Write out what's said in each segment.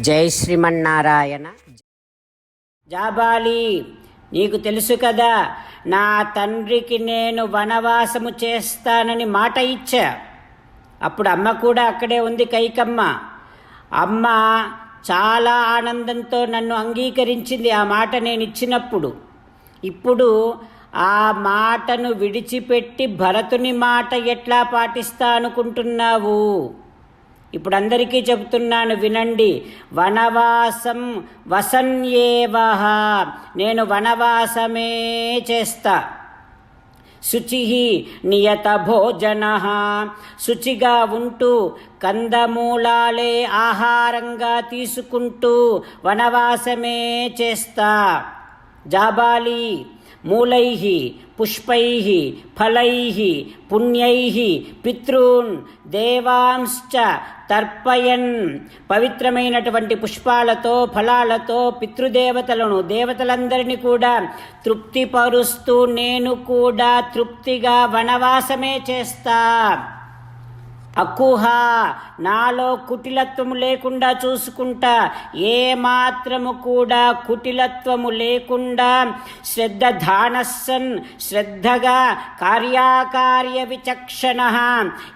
జై శ్రీమన్నారాయణ. జాబాలి నీకు తెలుసు కదా నా తండ్రికి నేను వనవాసము చేస్తానని మాట ఇచ్చా. అప్పుడు అమ్మ కూడా అక్కడే ఉంది కైకమ్మ. అమ్మ చాలా ఆనందంతో నన్ను అంగీకరించింది ఆ మాట నేను ఇచ్చినప్పుడు. ఇప్పుడు ఆ మాటను విడిచిపెట్టి భరతుని మాట ఎట్లా పాటిస్తా అనుకుంటున్నావు? ఇప్పుడు అందరికీ చెబుతున్నాను వినండి. వనవాసం వసన్యేవహ నేను వనవాసమే చేస్తా. శుచి నియత భోజన. శుచిగా ఉంటూ కందమూలాలే ఆహారంగా తీసుకుంటూ వనవాసమే చేస్తా. జాబాలి మూలై పుష్పై ఫలై పుణ్యై పితృన్ దేవాంశ్చ తర్పయన్. పవిత్రమైనటువంటి పుష్పాలతో ఫలాలతో పితృదేవతలను దేవతలందరినీ కూడా తృప్తిపరుస్తూ నేను కూడా తృప్తిగా వనవాసమే చేస్తా. అకుహ నాలో కుటిలత్వము లేకుండా చూసుకుంటా ఏ మాత్రము కూడా కుటిలత్వము లేకుండా శ్రద్ధ ధానస్సన్ శ్రద్ధగా కార్యాకార్య విచక్షణ.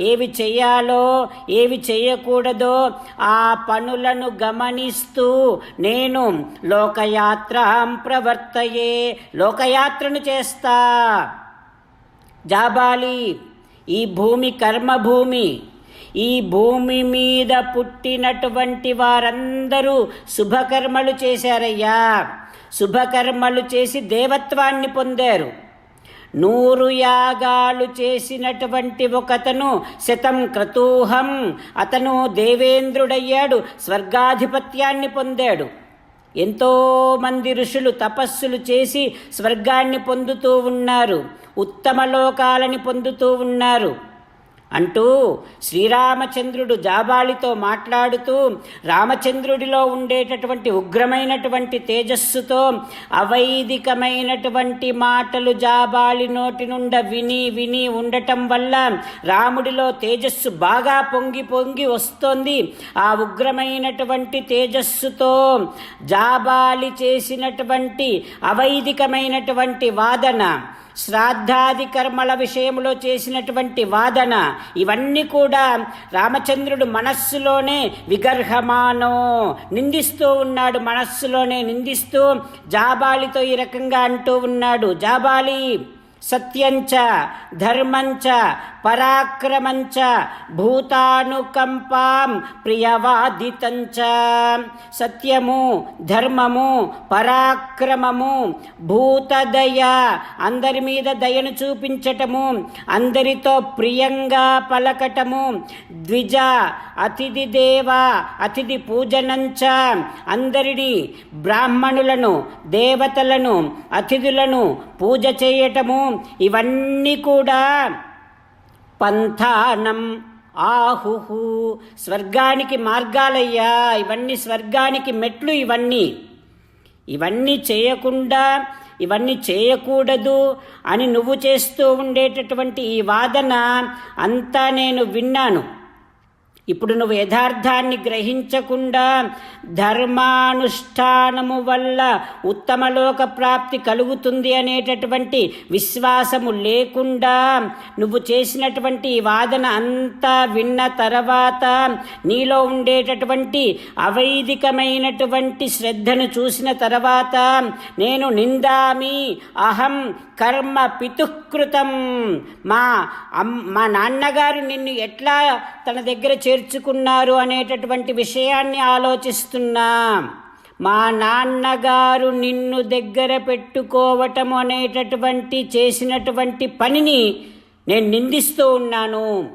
ఏవి చేయాలో ఏవి చేయకూడదో ఆ పనులను గమనిస్తూ నేను లోకయాత్ర ప్రవర్తయే లోకయాత్రను చేస్తా. జాబాలి. ఈ భూమి కర్మభూమి. ఈ భూమి మీద పుట్టినటువంటి వారందరూ శుభకర్మలు చేశారయ్యా. శుభకర్మలు చేసి దేవత్వాన్ని పొందారు. నూరు యాగాలు చేసినటువంటి ఒకతను శతం క్రతూహం. అతను దేవేంద్రుడయ్యాడు స్వర్గాధిపత్యాన్ని పొందాడు. ఎంతో మంది ఋషులు తపస్సులు చేసి స్వర్గాన్ని పొందుతూ ఉన్నారు ఉత్తమ లోకాలని పొందుతూ ఉన్నారు. అంటూ శ్రీరామచంద్రుడు జాబాళితో మాట్లాడుతూ రామచంద్రుడిలో ఉండేటటువంటి ఉగ్రమైనటువంటి తేజస్సుతో అవైదికమైనటువంటి మాటలు జాబాలి నోటి నుండ విని విని ఉండటం వల్ల రాముడిలో తేజస్సు బాగా పొంగి పొంగి వస్తోంది. ఆ ఉగ్రమైనటువంటి తేజస్సుతో జాబాలి చేసినటువంటి అవైదికమైనటువంటి వాదన శ్రాద్ధాది కర్మల విషయంలో చేసినటువంటి వాదన ఇవన్నీ కూడా రామచంద్రుడు మనస్సులోనే విగర్హమానో నిందిస్తూ ఉన్నాడు మనస్సులోనే నిందిస్తూ జాబాలితో ఈ రకంగా అంటూ ఉన్నాడు జాబాలి సత్యంచ ధర్మంచ పరాక్రమంచ భూతానుకంపాం ప్రియవాదితంచ. సత్యము ధర్మము పరాక్రమము భూతదయ అందరి మీద దయను చూపించటము అందరితో ప్రియంగా పలకటము ద్విజ అతిథి దేవ అతిథి పూజనంచ అందరిని బ్రాహ్మణులను దేవతలను అతిథులను పూజ చేయటము ఇవన్నీ కూడా పంథానం ఆహుహు. స్వర్గానికి మార్గాలయ్యా ఇవన్నీ స్వర్గానికి మెట్లు ఇవన్నీ. ఇవన్నీ చేయకుండా ఇవన్నీ చేయకూడదు అని నువ్వు చేస్తూ ఉండేటటువంటి ఈ వాదన అంతా నేను విన్నాను. ఇప్పుడు నువ్వు యథార్థాన్ని గ్రహించకుండా ధర్మానుష్ఠానము వల్ల ఉత్తమలోక ప్రాప్తి కలుగుతుంది అనేటటువంటి విశ్వాసము లేకుండా నువ్వు చేసినటువంటి వాదన అంతా విన్న తర్వాత నీలో ఉండేటటువంటి అవైదికమైనటువంటి శ్రద్ధను చూసిన తర్వాత నేను నిందామి అహం కర్మ పితుకృతం. మా అమ్ మా నాన్నగారు నిన్ను ఎట్లా తన దగ్గర చేర్చుకున్నారు అనేటటువంటి విషయాన్ని ఆలోచిస్తున్నా. మా నాన్నగారు నిన్ను దగ్గర పెట్టుకోవటం అనేటటువంటి చేసినటువంటి పనిని నేను నిందిస్తూ ఉన్నాను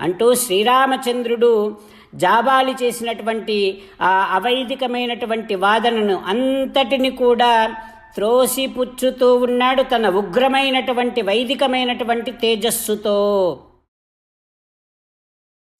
అంటూ శ్రీరామచంద్రుడు జాబాలి చేసినటువంటి ఆ అవైదికమైనటువంటి వాదనను అంతటిని కూడా త్రోసిపుచ్చుతూ ఉన్నాడు తన ఉగ్రమైనటువంటి వైదికమైనటువంటి తేజస్సుతో.